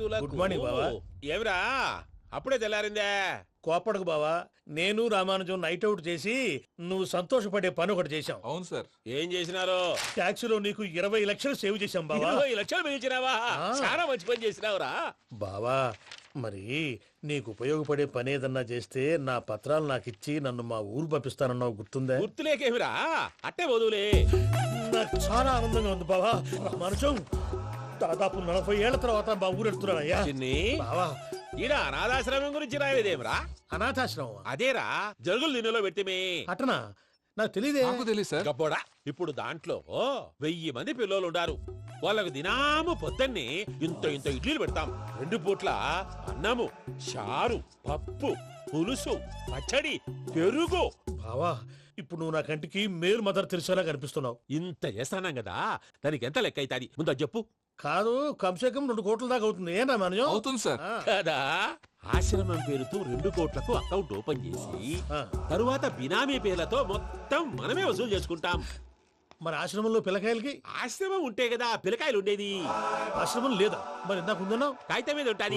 Good morning బావా. ఏమిరా? అప్పుడే తెల్లారిందే. కోపడకు బావా. నేను రామానుజం నైట్ అవుట్ చేసి నువ్వు సంతోషపడే పని ఒకటి చేశాం అవును సార్. ఏం చేసినారు? ట్యాక్సీలో నీకు ఇరవై లక్షలు సేవ్ చేశాం బావా. ఇరవై లక్షలు మించినావా ఆ. చాలా మంచి పని చేసినావురా. బావా మరి నీకు ఉపయోగపడే పని ఏదన్నా చేస్తే నా పత్రాలు నాకు ఇచ్చి నన్ను మా ఊరు పంపిస్తానన్నావు గుర్తుందా? గుర్తులేకేమిరా? అట్టే వదులే. నాకు చాలా ఆనందంగా ఉంది బావా. రామానుజం దాదాపు నలభై ఏళ్ళ తర్వాత మా ఊరు వెళ్తున్నానయ్యా. చిన్ని. బావా. ఈడ అనాథాశ్రమం గురించి రాయలేదేమిరా? అనాథాశ్రమం అదేరా జరుగులు దీనిలో పెట్టిమే. అటనా? నాకు తెలియదే నాకు తెలియదు సార్. గబ్బోడా ఇప్పుడు దాంట్లో వెయ్యి మంది పిల్లలు ఉండారు. వాళ్ళకు దినాము పొద్దున్నే ఇంత ఇంత ఇడ్లీలు పెడతాం. రెండు పూట్ల అన్నము చారు పప్పు పులుసు పచ్చడి పెరుగు. బావా ఇప్పుడు నువ్వు నా కంటికి మేలు మదర్ తెలిసేలా కనిపిస్తున్నావు. ఇంత చేస్తానం కదా దానికి ఎంత లెక్క అవుతుంది? ముందు అది చెప్పు. కాదు కంసే కం రెండు కోట్ల దాకా అవుతుంది. ఏం రామానుజం అవుతుంది సార్. కదా? ఆశ్రమం పేరుతో రెండు కోట్లకు అకౌంట్ ఓపెన్ చేసి ఆ. తరువాత బినామీ పేర్లతో మొత్తం మనమే వసూలు చేసుకుంటాం. మరి ఆశ్రమంలో పిల్లకాయలకి? ఆశ్రమం ఉంటే కదా పిల్లకాయలు ఉండేది. ఆశ్రమం లేదా? మరి ఇందాక ఉందన్నావు? కాగితం మీద ఉంటాది.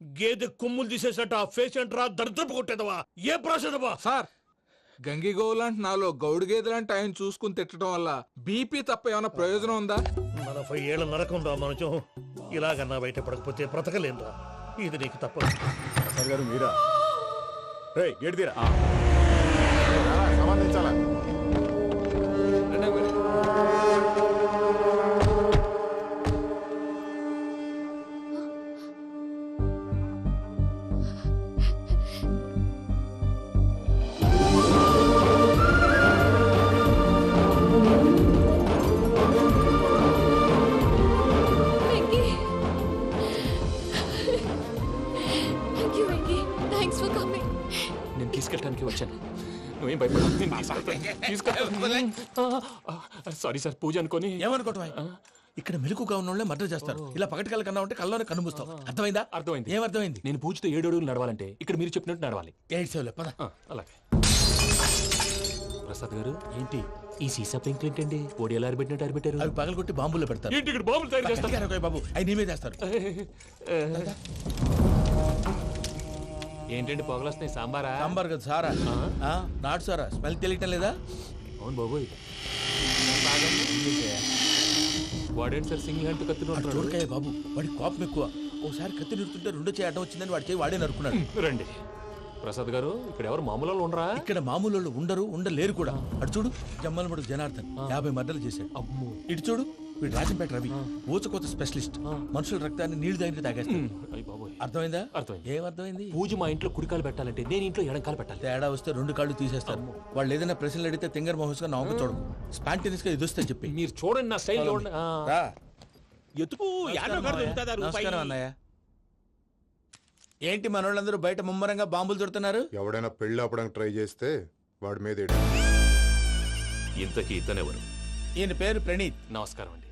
గేదె కొమ్ములు తీసేసట ఆ పేషెంట్ రా దరిద్రపు కొట్టేదవా? ఏ ప్రాసెదవా? సార్ గంగిగోవు లాంటి నాలో గౌడు గేదె లాంటి ఆయన చూసుకుని తిట్టడం వల్ల బీపీ తప్ప ఏమైనా ప్రయోజనం ఉందా? నలభై ఏళ్ళ నరకం రా మనచం ఇలాగన్నా బయట పడకపోతే బ్రతకలేనురా. ఇది నీకు తప్పదు గారు మీరా? రే గేట్ తీరా. సంబంధించాలా? సారీ సార్ పూజ అనుకొని. ఏమనుకోవటం ఇక్కడ మెలకుగా ఉన్న వాళ్ళే మర్డర్ చేస్తారు. ఇలా పగటి కళ్ళ కన్నా ఉంటే కళ్ళలోనే కనుమూస్తావు అర్థమైందా? అర్థమైంది. ఏమర్థమైంది నేను పూజతో ఏడు అడుగులు నడవాలంటే ఇక్కడ మీరు చెప్పినట్టు నడవాలి. ఎయిట్ సెవెన్ పద. ఆ, అలాగే. ప్రసాద్ గారు ఏంటి? ఈ సీసా పెంకులు ఏంటండి? పొడి ఎలా అరబెట్టినట్టు అరబెట్టారు అవి పగలగొట్టి బాంబులో పెడతారు. ఏంటి ఇక్కడ బాబులు తయారు చేస్తారు? బాబు అవి నీవే చేస్తారు ఏంటండి పొగలొస్తున్నాయి సాంబారా? సాంబార్ కదా సారా. ఆ, నాటు సారా? స్మెల్ తెలియటం లేదా? అవును బాబోయ్. వాడేంటి సార్ సింగిల్ హ్యాండ్ కత్తిని చూడకాయ బాబు వాడి కోపం ఎక్కువ. ఓసారి కత్తి నిరుతుంటే రెండు చేయి అడ్డం వచ్చిందని వాడి చేయి వాడే నరుకున్నాడు రండి. ప్రసాద్ గారు ఇక్కడ ఎవరు మామూలు వాళ్ళు ఉండరా? ఇక్కడ మామూలు వాళ్ళు ఉండరు ఉండలేరు కూడా. అటు చూడు జమ్మలమడు జనార్దన్ యాభై మర్డర్లు చేశాడు. అమ్మో. ఇటు చూడు వీడు రాజంపేట రవి ఊచకోత స్పెషలిస్ట్. మనుషుల రక్తాన్ని నీళ్ళు దగ్గర తాగేస్తాడు. అర్థమైందా? అర్థమైంది. ఏమర్థమైంది పూజ మా ఇంట్లో కుడికాలు పెట్టాలంటే నేను ఇంట్లో ఎడంకాలు పెట్టాలి. తేడా వస్తే రెండు కాళ్ళు తీసేస్తారు. వాళ్ళు ఏదైనా ప్రశ్నలు అడిగితే తింగర్ మహోస్గా నవ్వు చూడకు. స్పాంటినియస్గా ఎదుస్తా చెప్పి. మీరు చూడండి నా స్టైల్. ఎతుకు నమస్కారం అన్నయ్య. ఏంటి మనోళ్ళందరూ బయట ముమ్మరంగా బాంబులు దొరుకుతున్నారు? ఎవడైనా పెళ్ళి ఆపడానికి ట్రై చేస్తే వాడి మీద. ఇంతకీ ఇతనెవరు? ఈయన పేరు ప్రణీత్. నమస్కారం అండి.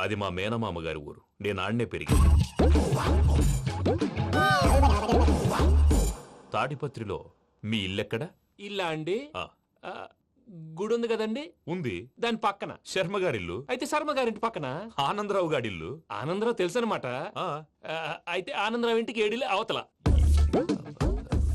అది మా మేనమామ గారి ఊరు. నేను ఆడనే పెరిగింది తాడిపత్రిలో మీ ఇల్లెక్కడ? ఇల్లా అండి? ఆ, ఆ, గుడి ఉంది కదండి? ఉంది. దాని పక్కన. శర్మ గారిల్లు అయితే శర్మ గారింటి పక్కన. ఆనందరావు గారిల్లు. ఆనందరావు తెలుసు అనమాట ఆ, అయితే ఆనందరావు ఇంటికి ఏడిలే అవతల.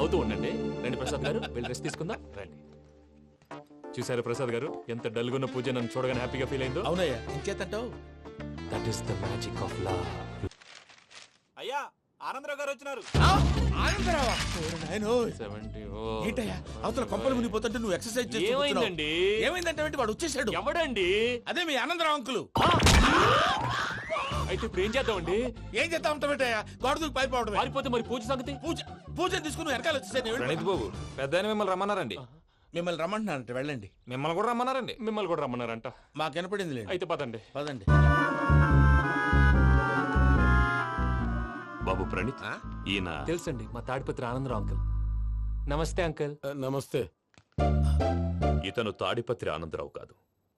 నవ్వుతూ ఉండండి. రండి ప్రసాద్ గారు వెళ్ళి రెస్ట్ తీసుకుందాం. రండి. చూసారు ప్రసాద్ గారు? ఎంత డల్గున్న పూజ నన్ను చూడగానే హ్యాపీగా ఫీల్ అయిందో. అవునయ్యా ఇంకేతంటావు that is the magic of love అయ్యా ఆనందరావు గారు వచ్చినారు. ఆనందరావా? నాయనో. సెవెంటీ ఏంటయ్యా అవతల కొంపలు మునిగిపోతుంటే నువ్వు ఎక్సర్సైజ్ కూర్చున్నావు. ఏమైందండి? ఏమైందంటే? వాడు వచ్చేసాడు. ఎవడండి? అదే మీ ఆనందరావు అంకులు. అయితే ఇప్పుడు ఏం చేద్దామండి? ఏం చేస్తా ఉంటావు ఏంటయ్యా? గోడ దూకి పైపోవడమే పారిపోతే మరి పూజ సంగతి? పూజ పూజ తీసుకుని వెనకాల వచ్చేసాను. ప్రణీత్ బాబు పెద్ద ఆయన మిమ్మల్ని రమ్మన్నారండి. మిమ్మల్ని రమ్మంటున్నానంటే వెళ్ళండి. మిమ్మల్ని కూడా రమ్మన్నారండి. మిమ్మల్ని కూడా రమ్మన్నారంట. మాకు వినపడింది లేండి. అయితే పదండి. పదండి. బాబు ప్రణీత్ ఆ? ఈయన తెలుసండి మా తాడిపత్రి ఆనందరావు అంకుల్. నమస్తే అంకుల్. నమస్తే. ఇతను తాడిపత్రి ఆనందరావు కాదు.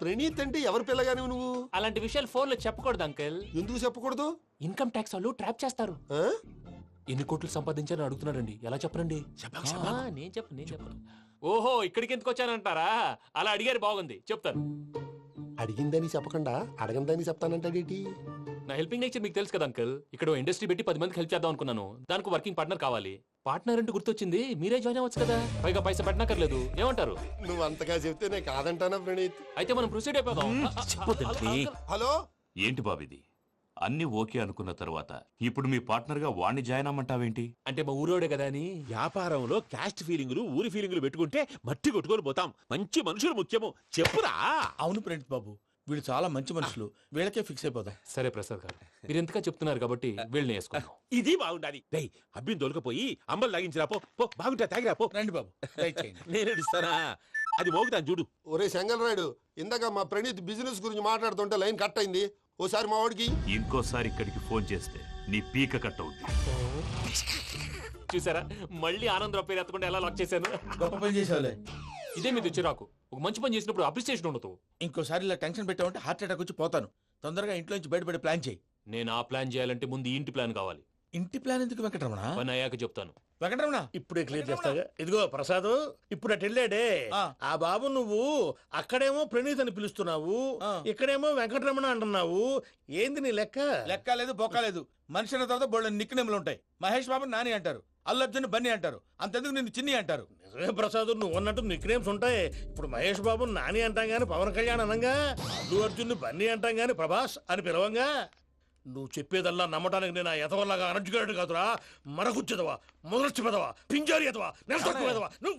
ప్రణీత్ అంటే ఎవరి పిల్లగాని నువ్వు? అలాంటి విషయాలు ఫోన్లో చెప్పకూడదు అంకిల్. ఎందుకు చెప్పకూడదు? ఇన్కమ్ ట్యాక్స్ వాళ్ళు ట్రాప్ చేస్తారు. ఆ? ఎన్ని కోట్లు సంపాదించాలని అడుగుతున్నాడండి ఎలా చెప్పరండి? ఆ, నేను చెప్పను నేను చెప్పను. ఓహో ఇక్కడికి ఎందుకు వచ్చానంటారా? అలా అడిగారు బాగుంది. చెప్తాను. అడిగిందని చెప్పకుండా అడగందని చెప్తానంటాడేటి నా హెల్పింగ్ నేచర్ మీకు తెలుసు కదా అంకల్. ఇక్కడ ఇండస్ట్రీ పెట్టి పది మందికి హెల్ప్ చేద్దాం అనుకున్నాను. దానికి వర్కింగ్ పార్ట్నర్ కావాలి. పార్ట్నర్ అంటే గుర్తొచ్చింది. మీరే జాయిన్ అవ్వచ్చు కదా. పైగా పైసా పెట్టనక్కర్లేదు. ఏమంటారు? నువ్వు అంతగా చెప్తే నేను కాదంటానా ప్రణీత్? అయితే మనం ప్రొసీడ్ అయిపోదాం. హలో? ఏంటి బాబిది అన్ని ఓకే అనుకున్న తర్వాత ఇప్పుడు మీ పార్ట్నర్గా వాణ్ణి జాయిన్ అమ్మంటావేంటి అంటే మా ఊరోడే కదా అని. వ్యాపారంలో క్యాస్ట్ ఫీలింగులు ఊరి ఫీలింగులు పెట్టుకుంటే మట్టి కొట్టుకొని పోతాం. మంచి మనుషులు ముఖ్యము. చెప్పురా. అవును ప్రణీత్ బాబు. వీళ్ళు చాలా మంచి మనుషులు. వీళ్ళకే ఫిక్స్ అయిపోదాం సరే ప్రసాద్ గారు మీరు ఎంతగా చెప్తున్నారు కాబట్టి వీళ్ళని వేసుకుందాం. ఇది బాగుండాలి డై అబ్బిని దొలకపోయి అంబలు లాగించిరా పో పో బాగుంటా తాగిరా పో. రండి బాబు నేను ఇస్తానా అది మోగుతాను చూడు. ఒరే చెంగల్ రాయుడు ఇందాక మా ప్రణీత్ బిజినెస్ గురించి మాట్లాడుతుంటే లైన్ కట్ అయింది. ఓసారి మా వాడికి. ఇంకోసారి ఇక్కడికి ఫోన్ చేస్తే నీ పీక కట్ అవుద్ది. చూసారా? మళ్ళీ ఆనందరావు పేరు ఎత్తకుండా ఎలా లాక్ చేశాను? గొప్ప పని చేసేవాళ్ళే ఇదే మీద చిరాకు ఒక మంచి పని చేసినప్పుడు అప్రిసియేషన్ ఉండదు. ఇంకోసారి ఇలా టెన్షన్ పెట్టామంటే హార్ట్ అటాక్ వచ్చి పోతాను. తొందరగా ఇంట్లో నుంచి బయటపడే ప్లాన్ చేయి. నేను ఆ ప్లాన్ చేయాలంటే ముందు ఈ ఇంటి ప్లాన్ కావాలి. ఇంటి ప్లాన్ ఎందుకు వెంకటరమణ? పని అయ్యాక చెప్తాను. వెంకటరమణ! ఇప్పుడే క్లియర్ చేస్తాగా. ఇదిగో ప్రసాద్ ఇప్పుడు అటు వెళ్ళాడే. ఆ. బాబు నువ్వు అక్కడేమో ప్రణీత్ అని పిలుస్తున్నావు. ఇక్కడేమో వెంకటరమణ అంటున్నావు. ఏంది నీ లెక్క? లెక్క లేదు బొక్క లేదు. మనిషి అన్న తర్వాత బోళ్ళ నిక్నెములు ఉంటాయి. మహేష్ బాబు నాని అంటారు. అల్లు అర్జున్ బన్నీ అంటారు. అంతెందుకు నిన్ను చిన్ని అంటారు. నిజమే ప్రసాద్ నువ్వు అన్నట్టు నిక్నేమ్స్ ఉంటాయి. ఇప్పుడు మహేష్ బాబు నాని అంటాం గాని పవన్ కళ్యాణ్ అనంగా అల్లు అర్జున్ బన్నీ అంటాం గాని ప్రభాస్ అని పిలవంగా? నువ్వు చెప్పేదల్లా నమ్మటానికి నేను ఎతవల్లాగా అనర్జుకేటెడ్ కాదురా. మరగుచ్చదవా మొదలచ్చి పెదవా పింజారి ఎదవా నెల పెదవా నువ్వు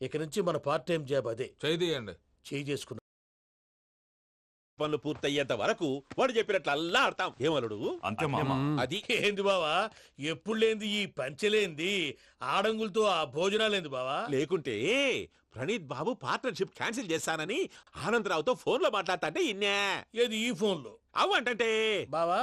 ఇక నుంచి మన పార్ట్ టైం జాబ్ అదే. చేయండి చేయి చేసుకున్నాం పనులు పూర్తయ్యేంత వరకు వాడు చెప్పినట్లు అల్లా ఆడతాం. ఏమలుడు? అంతే మామ. అది ఏంది బావా? ఎప్పుడు లేంది ఈ పంచలేంది? ఆడంగులతో ఆ భోజనాలేంది బావా? లేకుంటే ప్రణీత్ బాబు పార్ట్నర్షిప్ క్యాన్సిల్ చేస్తానని ఆనందరావుతో ఫోన్లో మాట్లాడతా అంటే ఇన్నే. ఏది ఈ ఫోన్లో? అవ్వంటే బావా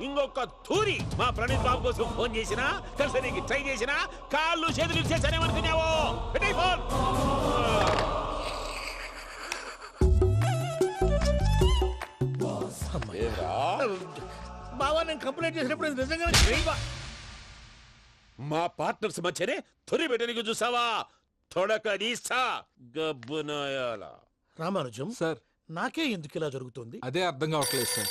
ఇంకొక తూరి మా ప్రణీత్ బాబు కోసం ఫోన్ చేసినా కలిసి నీకు ట్రై చేసినా కాళ్ళు చేతులు చేశానేమనుకున్నావు పెట్టేయ్ ఫోన్! బావా నేను కంప్లైంట్ చేసినప్పుడు నిజంగానే? మా పార్ట్నర్స్ మధ్యనే తొలి పెట్టడానికి చూసావా? తొడక గబ్బునాయాల రామానుజం సార్. నాకే ఎందుకు ఇలా జరుగుతుంది? అదే అర్థం కావట్లేదు సార్.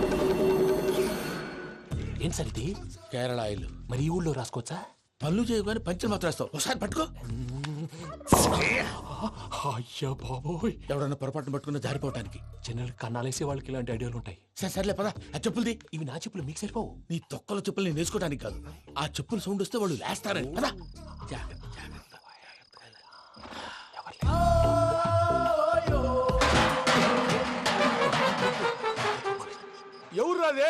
ఏం సార్ ఇది కేరళ ఆయిల్. మరి ఈ ఊళ్ళో రాసుకోవచ్చా? పనులు చేయవు కానీ పంచర్ మాత్రం వేస్తావు. ఒకసారి పట్టుకో. అయ్యా బాబోయ్. ఎవడన్నా పొరపాటున పట్టుకున్న జారిపోవటానికి. జనరల్ కన్నాలేసే వాళ్ళకి ఇలాంటి ఐడియాలు ఉంటాయి. సరే సర్లే పదా. ఆ చెప్పులది. ఇవి నా చెప్పులు మీకు సరిపోవు. నీ తొక్కల చెప్పులు నేను వేసుకోవడానికి కాదు. ఆ చెప్పులు సౌండ్ వస్తే వాళ్ళు లేస్తారని పదా. ఎవరు రాదే?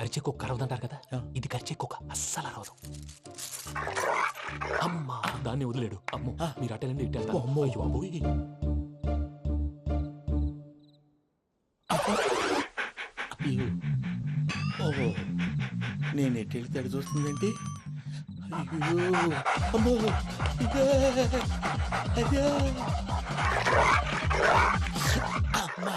అరిచే కుక్క అరవదంటారు కదా ఇది కరిచే కుక్క అస్సలు అరవదు అమ్మా దాన్ని వదిలేడు అమ్మో మీరు అటెండి ఇటు వెళ్తారు. అమ్మో. అయ్యో అబ్బోయ్. అయ్యో. ఓహో నేను ఎటు వెళ్తే అటు చూస్తుందేంటి అయ్యో అమ్మో ఇదే. అయ్యో. అమ్మా.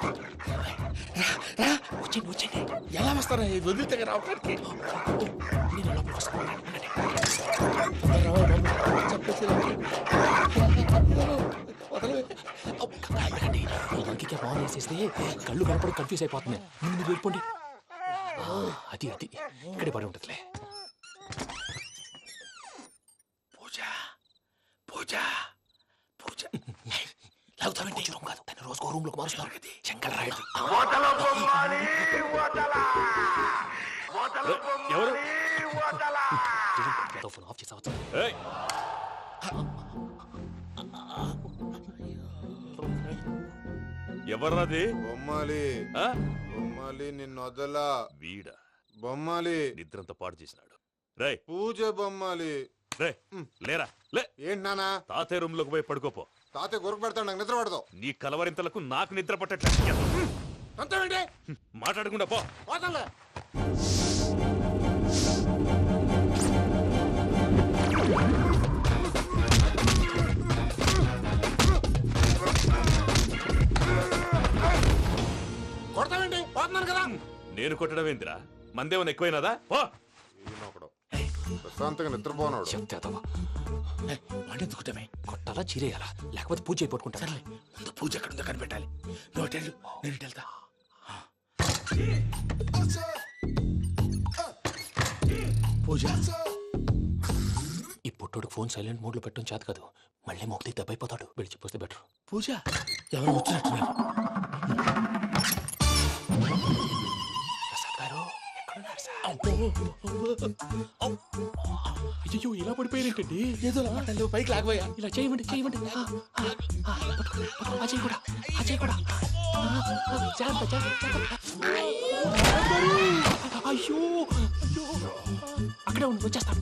వచ్చేయండి వచ్చేయండి ఎలా వస్తారా? వదిలితే రావడానికి నేను లోపలికి వస్తాను బాగా వేసేస్తే కళ్ళు కనపడి కన్ఫ్యూజ్ అయిపోతున్నాయి ముందు మీరు వెళ్ళిపోండి. అది అది. ఇక్కడే పడి ఉంటుందిలే. పూజ పూజ పూజ. లాగుతామంటే కాదు రోజుకో రూమ్లోకి మారుస్తున్నారు. చెంగల్ రాయుడు. ఎవరు? ఏదో ఫోన్ ఆఫ్ చేసావచ్చు ఏయ్! ఎవర్రాది? బొమ్మాలి. ఆ? బొమ్మాలి నిన్ను వదలా. వీడా. బొమ్మాలి. నిద్రంతా పాడు చేసినాడు. రేయ్! పూజ బొమ్మాలి. రే లేరా? లే! ఏంటి నానా తాతయ్య రూమ్లోకి పోయి పడుకోపో. తాతయ్య గురకు పెడతాడు నాకు నిద్ర పడదు. నీ కలవరింతలకు నాకు నిద్ర పట్టట్లేదు అంతేంటి మాట్లాడకుండా పో. పోతాలే కొడతావేంటి? పోతున్నాను కదా. నేను కొట్టడం ఏందిరా? మందేమన్నా ఎక్కువైనదా? పో. ప్రశాంతంగా నిద్రపోనాడు. వాడిని ఎందుకుంటామే? కొట్టాలా చీరేయాలా? లేకపోతే పూజ అయిపోట్టుకుంటా సర్లే ముందు పూజ ఎక్కడ ఉందో కనిపెట్టాలి. వెళ్ళు, నేను ఇటు వెళ్తా. పూజ. ఈ పుట్టోడు ఫోన్ సైలెంట్ మోడ్లో పెట్టడం చేత కాదు. మళ్ళీ మొక్కి దెబ్బైపోతాడు వెళ్ళి చెప్పొస్తే బెటర్. పూజ? ఎవరు వచ్చినట్టున్నారు. అయ్యో ఇలా పడిపోయారేంటండి ఏదో లమ్మటండి పైకి లాగబోయా ఇలా చేయమండి చేయమండి చేయి కూడా జాగ్రత్త, జాగ్రత్త. అయ్యో అయ్యో అక్కడే ఉండి వచ్చేస్తాను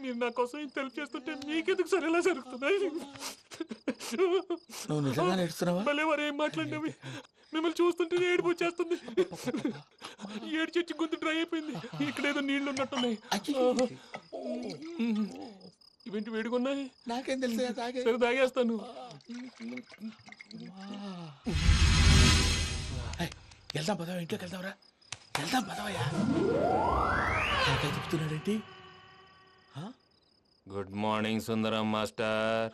మీరు నా కోసం ఇంత హెల్ప్ చేస్తుంటే మీకెందుకు సరే ఎలా జరుగుతున్నాయి? నువ్వు నిజంగా నేర్చుతున్నావా భలే వారు ఏం మాట్లాడినవి. మిమ్మల్ని చూస్తుంటే ఏడుపు వచ్చేస్తుంది. ఏడు చెట్టు గొంతు డ్రై అయిపోయింది. ఇక్కడ ఏదో నీళ్ళు ఉన్నట్టున్నాయి. ఇవేంటి వేడుకున్నాయి నాకేం తెలుసు సరే తాగేస్తాను. వెళ్దాం పదవా? ఇంట్లోకి వెళ్దాంరా. వెళ్దాం పదవయ్యా చెప్తున్నాడేంటి? Good morning Sundaram master